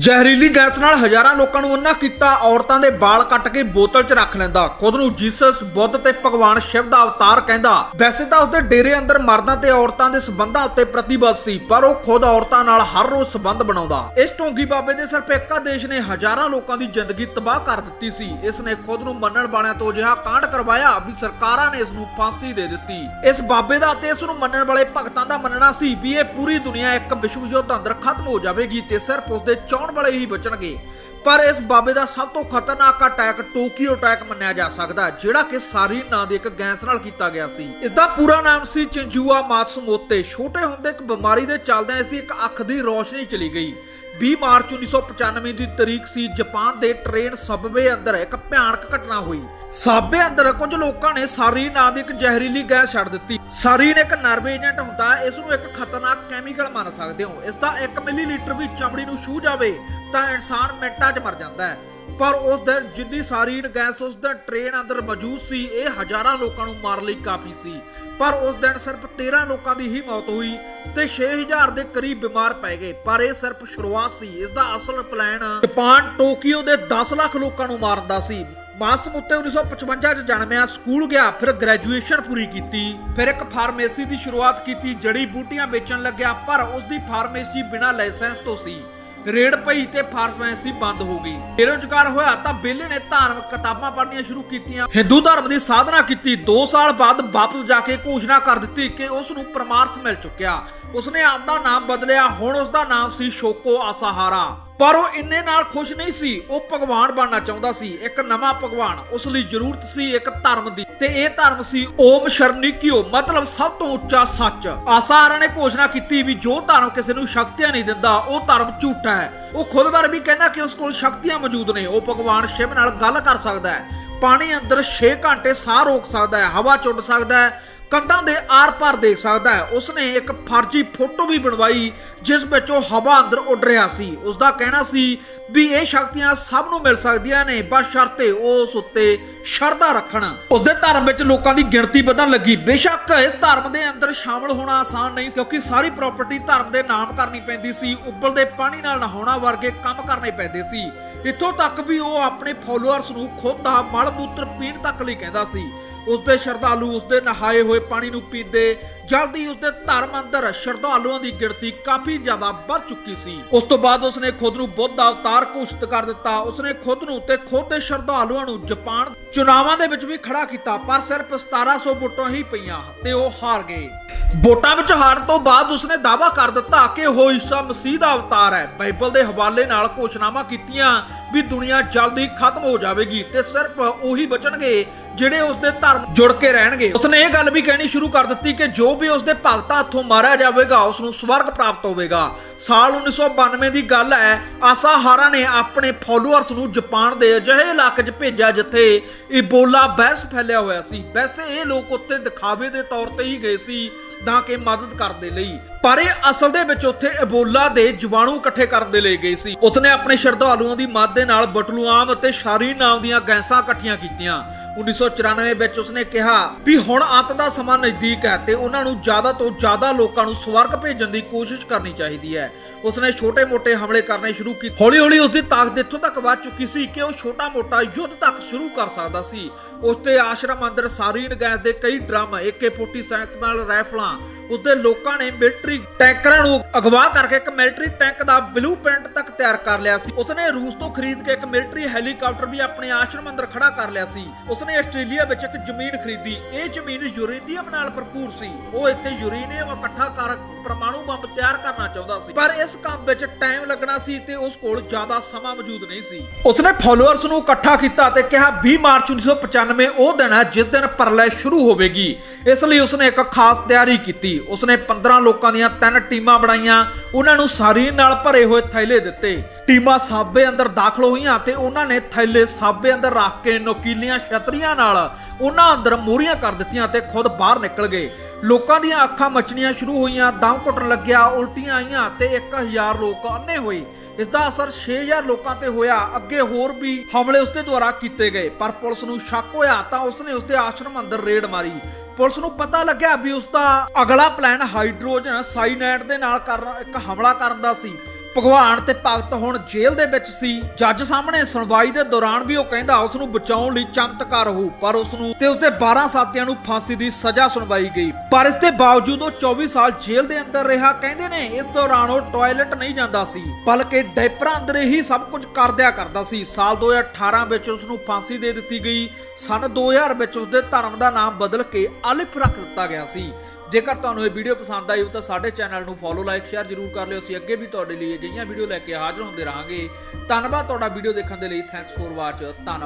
ਜ਼ਹਿਰੀਲੀ ਗੈਸ ਨਾਲ ਹਜ਼ਾਰਾਂ ਲੋਕਾਂ ਨੂੰ ਅੰਨਾ ਕੀਤਾ, ਔਰਤਾਂ ਦੇ ਵਾਲ ਕੱਟ ਕੇ ਬੋਤਲ 'ਚ ਰੱਖ ਲੈਂਦਾ। ਖੁਦ ਨੂੰ ਜੀਸਸ, ਬੁੱਧ ਤੇ ਭਗਵਾਨ ਸ਼ਿਵ ਦਾ ਅਵਤਾਰ ਕਹਿੰਦਾ। ਵੈਸੇ ਤਾਂ ਉਸਦੇ ਡੇਰੇ ਅੰਦਰ ਮਰਦਾਂ ਤੇ ਔਰਤਾਂ ਦੇ ਸਬੰਧਾਂ ਉੱਤੇ ਪ੍ਰਤੀਬੱਧ ਸੀ, ਪਰ ਉਹ ਖੁਦ ਔਰਤਾਂ ਨਾਲ ਹਰ ਰੋਜ਼ ਸਬੰਧ ਬਣਾਉਂਦਾ। ਇਸ ਢੋਂਗੀ ਬਾਬੇ ਦੇ ਸਿਰਫ ਇੱਕ ਨੇ ਹਜ਼ਾਰਾਂ ਲੋਕਾਂ ਦੀ ਜ਼ਿੰਦਗੀ ਤਬਾਹ ਕਰ ਦਿੱਤੀ ਸੀ। ਇਸ ਨੇ ਖੁਦ ਨੂੰ ਮੰਨਣ ਵਾਲਿਆਂ ਤੋਂ ਅਜਿਹਾ ਕਾਂਡ ਕਰਵਾਇਆ ਵੀ ਸਰਕਾਰਾਂ ਨੇ ਇਸ ਨੂੰ ਫਾਂਸੀ ਦੇ ਦਿੱਤੀ। ਇਸ ਬਾਬੇ ਦਾ ਤੇ ਇਸ ਨੂੰ ਮੰਨਣ ਵਾਲੇ ਭਗਤਾਂ ਦਾ ਮੰਨਣਾ ਸੀ ਵੀ ਇਹ ਪੂਰੀ ਦੁਨੀਆ ਇੱਕ ਵਿਸ਼ਵ ਯੁੱਧ ਅੰਦਰ ਖਤਮ ਹੋ ਜਾਵੇਗੀ ਤੇ ਸਿਰਫ ਉਸ ਦੇ ਚਾਹਣ ਵਾਲੇ ਹੀ ਬਚਣਗੇ ਪਰ ਇਸ ਬਾਬੇ ਦਾ ਸਭ ਤੋਂ ਖਤਰਨਾਕ ਅਟੈਕ ਟੋਕੀਓ ਅਟੈਕ ਮੰਨਿਆ ਜਾ ਸਕਦਾ ਜਿਹੜਾ ਕਿ ਸਾਰੀ ਨਾਂ ਦੇ ਇੱਕ ਗੈਂਸ ਨਾਲ ਕੀਤਾ ਗਿਆ ਸੀ। ਇਸ ਦਾ ਪੂਰਾ ਨਾਮ ਸੀ ਚਿੰਜੂਆ ਮਾਤਸੂਮੋਤੇ। ਛੋਟੇ ਹੁੰਦੇ ਇੱਕ ਬਿਮਾਰੀ ਦੇ ਚੱਲਦਿਆਂ ਇਸ ਦੀ ਇੱਕ ਅੱਖ ਦੀ ਰੋਸ਼ਨੀ ਚਲੀ ਗਈ। 20 ਮਾਰਚ 1995 ਦੀ ਤਰੀਕ ਸੀ, ਜਾਪਾਨ ਦੇ ਟ੍ਰੇਨ ਸਬਵੇ ਅੰਦਰ ਇੱਕ ਭਿਆਨਕ ਘਟਨਾ ਹੋਈ। ਸਾਬੇ ਅੰਦਰ ਕੁਝ ਲੋਕਾਂ ਨੇ ਸਾਰੀ ਨਾਂ ਦੀ ਇੱਕ ਜ਼ਹਿਰੀਲੀ ਗੈਸ ਛੱਡ ਦਿੱਤੀ। ਸਾਰੀਨ ਇੱਕ ਨਰਵ ਏਜੰਟ ਹੁੰਦਾ ਇਸ ਨੂੰ ਇੱਕ ਖਤਰਨਾਕ ਕੈਮੀਕਲ ਮੰਨ ਸਕਦੇ ਹੋ। ਇਸ ਦਾ 1 ਮਿਲੀਲੀਟਰ ਵੀ ਚਮੜੀ ਨੂੰ ਛੂ ਜਾਵੇ, ਤਾਂ ਇਨਸਾਨ ਮਿੰਟਾਂ 'ਚ ਮਰ ਜਾਂਦਾ ਹੈ। ਪਰ ਉਸ ਦਿਨ ਜਿੰਨੀ ਸਾਰੀਨ ਗੈਸ ਉਸ ਦਿਨ ਟ੍ਰੇਨ ਅੰਦਰ ਮੌਜੂਦ ਸੀ, ਇਹ ਹਜ਼ਾਰਾਂ ਲੋਕਾਂ ਨੂੰ ਮਾਰਨ ਲਈ ਕਾਫੀ ਸੀ। ਪਰ ਉਸ ਦਿਨ ਸਿਰਫ 13 ਲੋਕਾਂ ਦੀ ਹੀ ਮੌਤ ਹੋਈ ਤੇ 6000 ਦੇ ਕਰੀਬ ਬਿਮਾਰ ਪੈ ਗਏ। ਪਰ ਇਹ ਸਿਰਫ ਸ਼ੁਰੂਆਤ ਸੀ। ਇਸ ਦਾ ਅਸਲ ਪਲਾਨ ਜਾਪਾਨ, ਟੋਕੀਓ ਦੇ 10 ਲੱਖ ਲੋਕਾਂ ਨੂੰ ਮਾਰਨ ਦਾ ਸੀ। ਮਾਸਮ ਉੱਤੇ 1955 ਚ ਜਨਮਿਆ ਸਕੂਲ ਗਿਆ, ਫਿਰ ਗ੍ਰੈਜੂਏਸ਼ਨ ਪੂਰੀ ਕੀਤੀ, ਫਿਰ ਇੱਕ ਫਾਰਮੇਸੀ ਦੀ ਸ਼ੁਰੂਆਤ ਕੀਤੀ, ਜੜੀ ਬੂਟੀਆਂ ਵੇਚਣ ਲੱਗਿਆ, ਪਰ ਉਸ ਦੀ ਫਾਰਮੇਸੀ ਬਿਨਾਂ ਲਾਇਸੈਂਸ ਤੋਂ ਸੀ। ਰੇਡ ਪਈ ਤੇ ਫਾਰਮੇਸੀ ਬੰਦ ਹੋ ਗਈ। ਬੇਰੁਜ਼ਗਾਰ ਹੋਇਆ ਤਾਂ ਬੇਲੇ ਨੇ ਧਾਰਮਿਕ ਕਿਤਾਬਾਂ ਪੜ੍ਹਨੀਆਂ ਸ਼ੁਰੂ ਕੀਤੀਆਂ। ਹਿੰਦੂ ਧਰਮ ਦੀ ਸਾਧਨਾ ਕੀਤੀ। 2 ਸਾਲ ਬਾਅਦ ਵਾਪਸ ਜਾ ਕੇ ਘੋਸ਼ਣਾ ਕਰ ਦਿੱਤੀ ਕਿ ਉਸ ਨੂੰ ਪਰਮਾਰਥ ਮਿਲ ਚੁੱਕਿਆ। ਉਸਨੇ ਆਪਦਾ ਨਾਮ ਬਦਲਿਆ। ਹੁਣ ਉਸ ਦਾ ਨਾਮ ਸੀ ਸ਼ੋਕੋ ਆਸਾਹਾਰਾ। ਪਰ ਉਹ ਇੰਨੇ ਨਾਲ ਖੁਸ਼ ਨਹੀਂ ਸੀ। ਉਹ ਭਗਵਾਨ ਬਣਨਾ ਚਾਹੁੰਦਾ ਸੀ। ਇੱਕ ਨਵਾਂ ਭਗਵਾਨ। ਉਸ ਲਈ ਜ਼ਰੂਰਤ ਸੀ ਇੱਕ ਧਰਮ ਦੀ। ਤੇ ਇਹ ਧਰਮ ਸੀ ਓਮ ਸ਼ਰਨਿਕਿਓ ਮਤਲਬ ਸਭ ਤੋਂ ਉੱਚਾ ਸੱਚ। ਆਸਾਹਾਰਾ ਨੇ ਘੋਸ਼ਣਾ ਕੀਤੀ ਵੀ ਜੋ ਧਰਮ ਕਿਸੇ ਨੂੰ ਸ਼ਕਤੀਆਂ ਨਹੀਂ ਦਿੰਦਾ, ਉਹ ਧਰਮ ਝੂਠਾ ਹੈ। ਉਹ ਖੁਦ ਬਾਰੇ ਵੀ ਕਹਿੰਦਾ ਕਿ ਉਸ ਕੋਲ ਸ਼ਕਤੀਆਂ ਮੌਜੂਦ ਨੇ। ਉਹ ਭਗਵਾਨ ਸ਼ਿਵ ਨਾਲ ਗੱਲ ਕਰ ਸਕਦਾ ਹੈ। ਪਾਣੀ ਅੰਦਰ 6 ਘੰਟੇ ਸਾਹ ਰੋਕ ਸਕਦਾ ਹੈ, ਹਵਾ ਚੁੱਟ ਸਕਦਾ ਹੈ ਕੰਧਾਂ ਦੇ ਆਰ-ਪਾਰ ਦੇਖ ਸਕਦਾ ਹੈ। ਉਸਨੇ ਇੱਕ ਫਰਜੀ ਫੋਟੋ ਵੀ ਬਣਵਾਈ, ਜਿਸ ਵਿੱਚ ਉਹ ਹਵਾ ਅੰਦਰ ਉੱਡ ਰਿਹਾ ਸੀ। ਉਸ ਦਾ ਕਹਿਣਾ ਸੀ ਵੀ ਇਹ ਸ਼ਕਤੀਆਂ ਸਭ ਨੂੰ ਮਿਲ ਸਕਦੀਆਂ ਨੇ, ਬਸ ਸ਼ਰਤੇ ਉਸ ਉੱਤੇ ਸ਼ਰਧਾ ਰੱਖਣ। ਉਸ ਦੇ ਧਰਮ ਵਿੱਚ ਲੋਕਾਂ ਦੀ ਗਿਣਤੀ ਵਧਣ ਲੱਗੀ। ਬੇਸ਼ੱਕ ਇਸ ਧਰਮ ਦੇ ਅੰਦਰ ਸ਼ਾਮਲ ਹੋਣਾ ਆਸਾਨ ਨਹੀਂ ਕਿਉਂਕਿ ਸਾਰੀ ਪ੍ਰਾਪਰਟੀ ਧਰਮ ਦੇ ਨਾਮ ਕਰਨੀ ਪੈਂਦੀ ਸੀ। ਉੱਬਲਦੇ ਪਾਣੀ ਨਾਲ ਨਹਾਉਣਾ ਵਰਗੇ ਕੰਮ ਕਰਨੇ ਪੈਂਦੇ ਸੀ। ਇੱਥੋਂ ਤੱਕ ਵੀ ਉਹ ਆਪਣੇ ਫਾਲੋਅਰਸ ਨੂੰ ਖੁਦ ਦਾ ਮਲ ਮੂਤਰ ਪੀਣ ਤੱਕ ਲਈ ਕਹਿੰਦਾ ਸੀ। ਉਸਦੇ ਸ਼ਰਧਾਲੂ ਉਸਦੇ ਨਹਾਏ ਹੋਏ ਪਾਣੀ ਨੂੰ ਪੀਂਦੇ, ਜਲਦੀ ਉਸਦੇ ਧਰਮ ਅੰਦਰ ਸ਼ਰਧਾਲੂਆਂ ਦੀ ਗਿਣਤੀ ਕਾਫੀ ਜ਼ਿਆਦਾ ਵੱਧ ਚੁੱਕੀ ਸੀ। ਉਸ ਤੋਂ ਬਾਅਦ ਉਸਨੇ ਖੁਦ ਨੂੰ ਬੁੱਧ ਅਵਤਾਰ ਘੋਸ਼ਿਤ ਕਰ ਦਿੱਤਾ। ਉਸਨੇ ਖੁਦ ਨੂੰ ਤੇ ਖੁਦ ਦੇ ਸ਼ਰਧਾਲੂਆਂ ਨੂੰ ਜਾਪਾਨ ਚੁਣਾਵਾਂ ਦੇ ਵਿੱਚ ਵੀ ਖੜਾ ਕੀਤਾ, ਪਰ ਸਿਰਫ 1700 ਵੋਟਾਂ ਹੀ ਪਈਆਂ ਤੇ ਉਹ ਹਾਰ ਗਏ। ਵੋਟਾਂ ਵਿੱਚ ਹਾਰਨ ਤੋਂ ਬਾਅਦ ਉਸਨੇ ਦਾਅਵਾ ਕਰ ਦਿੱਤਾ ਕਿ ਉਹ ਈਸਾ ਮਸੀਹ ਦਾ ਅਵਤਾਰ ਹੈ। ਬਾਈਬਲ ਦੇ ਹਵਾਲੇ ਨਾਲ ਘੋਸ਼ਣਾਵਾਂ ਕੀਤੀਆਂ ਵੀ ਦੁਨੀਆ ਜਲਦੀ ਖਤਮ ਹੋ ਜਾਵੇਗੀ ਤੇ ਸਿਰਫ ਉਹੀ ਬਚਣਗੇ ਜਿਹੜੇ ਉਸਦੇ ਧਰਮ ਜੁੜ ਕੇ ਰਹਿਣਗੇ। ਉਸਨੇ ਇਹ ਗੱਲ ਵੀ ਕਹਿਣੀ ਸ਼ੁਰੂ ਕਰ ਦਿੱਤੀ ਕਿ ਜੋ ਵੀ ਉਸਦੇ ਭਗਤਾਂ ਹੱਥੋਂ ਮਾਰਿਆ ਜਾਵੇਗਾ ਉਸ ਨੂੰ ਸਵਰਗ ਪ੍ਰਾਪਤ ਹੋਵੇਗਾ। ਸਾਲ 1992 ਦੀ ਗੱਲ ਹੈ, ਆਸਾਹਾਰਾ ਨੇ ਆਪਣੇ ਫਾਲੋਅਰਸ ਨੂੰ ਜਾਪਾਨ ਦੇ ਅਜਿਹੇ ਇਲਾਕੇ 'ਚ ਭੇਜਿਆ ਜਿੱਥੇ ਇਬੋਲਾ ਵਾਇਰਸ ਫੈਲਿਆ ਹੋਇਆ ਸੀ। ਵੈਸੇ ਇਹ ਲੋਕ ਉੱਥੇ ਦਿਖਾਵੇ ਦੇ ਤੌਰ ਤੇ ਹੀ ਗਏ ਸੀ ਤਾਂ ਕਿ ਮਦਦ ਕਰਨ ਦੇ ਲਈ। ਪਰ ਇਹ ਅਸਲ ਦੇ ਵਿੱਚ ਉੱਥੇ ਇਬੋਲਾ ਦੇ ਜੀਵਾਣੂ ਇਕੱਠੇ ਕਰਨ ਦੇ ਲਈ ਗਏ ਸੀ। ਉਸਨੇ ਆਪਣੇ ਸ਼ਰਧਾਲੂਆਂ ਦੀ ਮਦਦ ਦੇ ਨਾਲ ਬਟਲੂਆਮ ਅਤੇ ਸ਼ਾਰੀ ਨਾਮ ਦੀਆਂ ਗੈਸਾਂ ਇਕੱਠੀਆਂ ਕੀਤੀਆਂ। 1994 ਵਿੱਚ ਉਸਨੇ ਕਿਹਾ ਵੀ ਹੁਣ ਅੰਤ ਦਾ ਸਮਾਂ ਨਜ਼ਦੀਕ ਹੈ ਤੇ ਉਹਨਾਂ ਨੂੰ ਜ਼ਿਆਦਾ ਤੋਂ ਜ਼ਿਆਦਾ ਲੋਕਾਂ ਨੂੰ ਸਵਰਗ ਭੇਜਣ ਦੀ ਕੋਸ਼ਿਸ਼ ਕਰਨੀ ਚਾਹੀਦੀ ਹੈ। ਉਸਨੇ ਛੋਟੇ-ਮੋਟੇ ਹਮਲੇ ਕਰਨੇ ਸ਼ੁਰੂ ਕੀਤੇ। ਹੌਲੀ-ਹੌਲੀ ਉਸਦੀ ਤਾਕਤ ਇੱਥੋਂ ਤੱਕ ਵੱਧ ਚੁੱਕੀ ਸੀ ਕਿ ਉਹ ਛੋਟਾ-ਮੋਟਾ ਯੁੱਧ ਤੱਕ ਸ਼ੁਰੂ ਕਰ ਸਕਦਾ ਸੀ। ਉਸਦੇ ਆਸ਼ਰਮ ਅੰਦਰ ਸਾਰੀਨ ਗੈਸ ਦੇ ਕਈ ਡਰਮ AK47 ਨਾਲ ਰਾਈਫਲਾਂ ਉਸਦੇ ਲੋਕਾਂ ਨੇ ਮਿਲਟਰੀ ਟੈਂਕਰਾਂ ਨੂੰ ਅਗਵਾ ਕਰਕੇ ਇੱਕ ਮਿਲਟਰੀ ਟੈਂਕ ਦਾ ਬਲੂਪ੍ਰਿੰਟ ਤੱਕ ਤਿਆਰ ਕਰ ਲਿਆ ਸੀ। ਉਸਨੇ ਰੂਸ ਤੋਂ ਖਰੀਦ ਕੇ ਇੱਕ ਮਿਲਟਰੀ ਹੈਲੀਕਾਪਟਰ ਵੀ ਆਪਣੇ ਆਸ਼ਰਮ ਅੰਦਰ ਖੜਾ ਕਰ ਲਿਆ ਸੀ। ਉਸਨੇ ਆਸਟ੍ਰੇਲੀਆ ਵਿੱਚ ਇੱਕ ਜ਼ਮੀਨ ਖਰੀਦੀ। ਇਹ ਜ਼ਮੀਨ ਯੂਰੇਨੀਅਮ ਨਾਲ ਭਰਪੂਰ ਸੀ। ਉਹ ਇੱਥੇ ਯੂਰੇਨੀਅਮ ਇਕੱਠਾ ਕਾਰਕ ਪ੍ਰਮਾਣ ਚਾਹੁੰਦਾ ਸੀ। ਪਰ ਇਸ ਕੰਮ ਵਿੱਚ ਟਾਈਮ ਲੱਗਣਾ ਸੀ ਤੇ ਉਸ ਕੋਲ ਜ਼ਿਆਦਾ ਸਮਾਂ ਮੌਜੂਦ ਨਹੀਂ ਸੀ। ਉਸਨੇ ਫਾਲੋਅਰਸ ਨੂੰ ਇਕੱਠਾ ਕੀਤਾ ਤੇ ਕਿਹਾ 20 ਮਾਰਚ 1995 ਉਹ ਦਿਨ ਹੈ ਜਿਸ ਦਿਨ ਪਰਲੈ ਸ਼ੁਰੂ ਹੋਵੇਗੀ। ਇਸ ਲਈ ਉਸਨੇ ਇੱਕ ਖਾਸ ਤਿਆਰੀ ਕੀਤੀ। ਉਸਨੇ 15 ਲੋਕਾਂ ਦੀਆਂ ਤਿੰਨ ਟੀਮਾਂ ਬਣਾਈਆਂ। ਉਹਨਾਂ ਨੂੰ ਸਾਰੀਨ ਨਾਲ ਭਰੇ ਹੋਏ ਥੈਲੇ ਦਿੱਤੇ। ਟੀਮਾਂ ਸਾਬੇ ਅੰਦਰ ਦਾਖਲ ਹੋਈਆਂ ਤੇ ਉਹਨਾਂ ਨੇ ਥੈਲੇ ਸਾਬੇ ਅੰਦਰ ਰੱਖ ਕੇ ਨੋਕੀਲੀਆਂ ਛਤਰੀਆਂ ਨਾਲ ਉਹਨਾਂ ਅੰਦਰ ਮੋਰੀਆਂ ਕਰ ਦਿੱਤੀਆਂ ਤੇ ਖੁਦ ਬਾਹਰ ਨਿਕਲ ਗਏ। ਲੋਕਾਂ ਦੀਆਂ ਅੱਖਾਂ ਮਚਣੀਆਂ ਸ਼ੁਰੂ ਹੋਈਆਂ, ਦਮ ਘੁੱਟਣ ਲੱਗਿਆ, ਉਲਟੀਆਂ ਆਈਆਂ ਤੇ 1000 ਲੋਕ ਅੰਨੇ ਹੋਏ। ਇਸ ਦਾ ਅਸਰ 6000 ਲੋਕਾਂ ਤੇ ਹੋਇਆ, ਅੱਗੇ ਹੋਰ ਵੀ ਹਮਲੇ ਉਸਦੇ ਦੁਆਰਾ ਕੀਤੇ ਗਏ। ਪਰ ਪੁਲਿਸ ਨੂੰ ਸ਼ੱਕ ਹੋਇਆ ਤਾਂ ਉਸਨੇ ਉਸਦੇ ਆਸ਼ਰਮ ਅੰਦਰ ਰੇਡ ਮਾਰੀ। ਪੁਲਿਸ ਨੂੰ ਪਤਾ ਲੱਗਿਆ ਵੀ ਉਸਦਾ ਅਗਲਾ ਪਲਾਨ ਹਾਈਡਰੋਜਨ ਸਾਈਨਾਈਡ ਦੇ ਨਾਲ ਕਰਨ ਇੱਕ ਹਮਲਾ ਕਰਨ ਦਾ ਸੀ। ਭਗਵਾਨ ਤੇ ਭਗਤ ਹੁਣ ਜੇਲ੍ਹ ਦੇ ਵਿੱਚ ਸੀ। ਜੱਜ ਸਾਹਮਣੇ ਸੁਣਵਾਈ ਦੇ ਦੌਰਾਨ ਵੀ ਉਹ ਕਹਿੰਦਾ ਉਸ ਨੂੰ ਬਚਾਉਣ ਲਈ ਚਮਤਕਾਰ ਹੋ ਪਰ ਉਸ ਨੂੰ ਤੇ ਉਸਦੇ 12 ਸਾਥੀਆਂ ਨੂੰ ਫਾਂਸੀ ਦੀ ਸਜ਼ਾ ਸੁਣਵਾਈ ਗਈ। ਪਰ ਇਸ ਦੇ ਬਾਵਜੂਦ ਉਹ 24 ਸਾਲ ਜੇਲ੍ਹ ਦੇ ਅੰਦਰ ਰਿਹਾ, ਕਹਿੰਦੇ ਨੇ ਇਸ ਦੌਰਾਨ ਉਹ ਟਾਇਲਟ ਨਹੀਂ ਜਾਂਦਾ ਸੀ, ਬਲਕਿ ਡਾਇਪਰਾਂ ਅੰਦਰ ਹੀ ਸਭ ਕੁਝ ਕਰਦਿਆ ਕਰਦਾ ਸੀ। ਸਾਲ 2018 ਵਿੱਚ ਉਸ ਨੂੰ ਫਾਂਸੀ ਦੇ ਦਿੱਤੀ ਗਈ। ਸਨ 2000 ਵਿੱਚ ਉਸਦੇ ਧਰਮ ਦਾ ਨਾਮ ਬਦਲ ਕੇ ਅਲਿਫ ਰੱਖ ਦਿੱਤਾ ਗਿਆ ਸੀ। ਜੇਕਰ ਤੁਹਾਨੂੰ ਇਹ ਵੀਡੀਓ ਪਸੰਦ ਆਈ ਹੋ ਤਾਂ ਸਾਡੇ ਚੈਨਲ ਨੂੰ ਫੋਲੋ ਲਾਈਕ ਸ਼ੇਅਰ ਜ਼ਰੂਰ ਕਰ ਲਿਓ। ਅਸੀਂ ਅੱਗੇ ਵੀ ਤੁਹਾਡੇ ਲਈ ਅਜਿਹੀਆਂ ਵੀਡੀਓ ਲੈ ਕੇ ਹਾਜ਼ਰ ਹੁੰਦੇ ਰਹਾਂਗੇ। ਧੰਨਵਾਦ ਤੁਹਾਡਾ ਵੀਡੀਓ ਦੇਖਣ ਦੇ ਲਈ। ਥੈਂਕਸ ਫੋਰ ਵਾਚ ਧੰਨਵਾਦ।